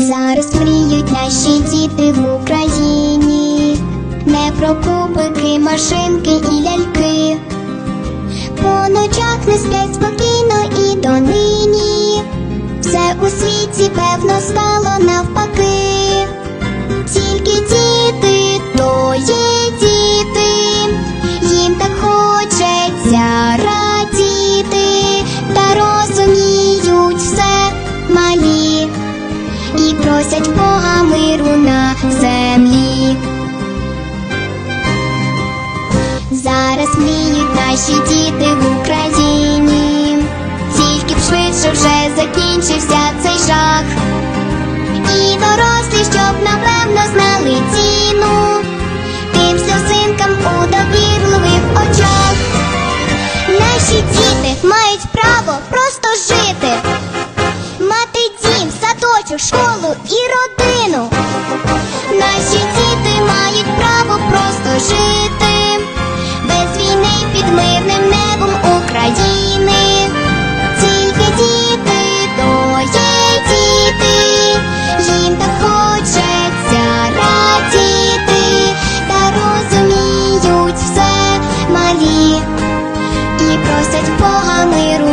Зараз мріють наші діти в Україні, не про кубики, машинки і ляльки. По ночах не сплять спокійно і донині. Все у світі певно стало навпаки. Зараз мріють наші діти в Україні, тільки б швидше вже закінчився цей жах. І дорослі, щоб напевно знали ціну тим сльозинкам у довірливих очах. Наші діти мають право просто жити, мати дім, садочок, школу і родину. поганий рух.